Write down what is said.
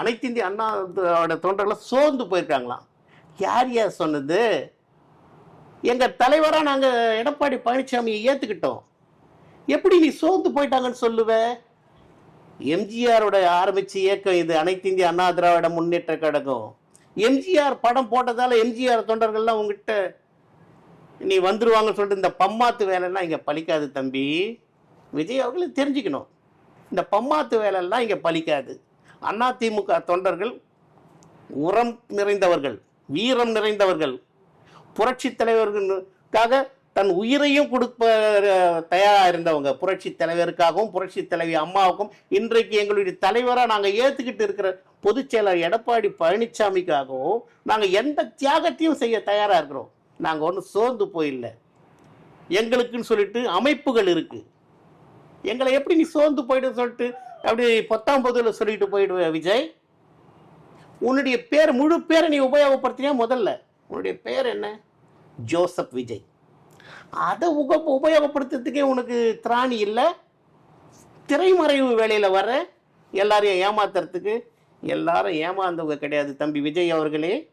அனைத்து இந்திய அண்ணாவோட தொண்டர்கள் சோர்ந்து போயிருக்காங்களாம். யார் யார் சொன்னது? எங்கள் தலைவராக நாங்கள் எடப்பாடி பழனிசாமியை ஏற்றுக்கிட்டோம் எப்படி நீ சோர்ந்து போயிட்டாங்கன்னு சொல்லுவ? எம்ஜிஆரோட ஆரம்பித்த இயக்கம் இது அனைத்து இந்திய அண்ணா திராவிட முன்னேற்ற கழகம். எம்ஜிஆர் படம் போட்டதால் எம்ஜிஆர் தொண்டர்கள்லாம் உங்ககிட்ட நீ வந்துருவாங்கன்னு சொல்லிட்டு இந்த பம்மாத்து வேலைலாம் இங்கே பலிக்காது தம்பி. விஜய் அவர்களும் தெரிஞ்சுக்கணும். இந்த பம்மாத்து வேலைலாம் இங்கே பலிக்காது அதிமுக தொண்டர்கள் உரம் நிறைந்தவர்கள் வீரம் நிறைந்தவர்கள் புரட்சி தலைவர்களுக்காக தன் உயிரையும் கொடுப்ப தயாராக இருந்தவங்க. புரட்சி தலைவருக்காகவும் புரட்சி தலைவி அம்மாவுக்கும் இன்றைக்கு எங்களுடைய தலைவராக நாங்கள் ஏற்றுக்கிட்டு இருக்கிற பொதுச் செயலர் எடப்பாடி பழனிசாமிக்காகவும் நாங்கள் எந்த தியாகத்தையும் செய்ய தயாராக இருக்கிறோம். நாங்கள் ஒன்றும் சோர்ந்து போயில்லை. எங்களுக்குன்னு சொல்லிட்டு அமைப்புகள் இருக்குது எங்களை எப்படி நீ சோர்ந்து போயிட்டு சொல்லிட்டு அப்படி பத்தாம் பொதுவில் சொல்லிட்டு போயிடுவ விஜய். உன்னுடைய பேர் முழு பேரை நீ உபயோகப்படுத்தினியா முதல்ல? உன்னுடைய பேர் என்ன? ஜோசப் விஜய். அதை உக உபயோகப்படுத்துறதுக்கே உனக்கு திராணி இல்லை. திரைமறைவு வேலையில் வர எல்லாரையும் ஏமாத்துறதுக்கு எல்லாரும் ஏமாந்தவங்க கிடையாது தம்பி விஜய் அவர்களே.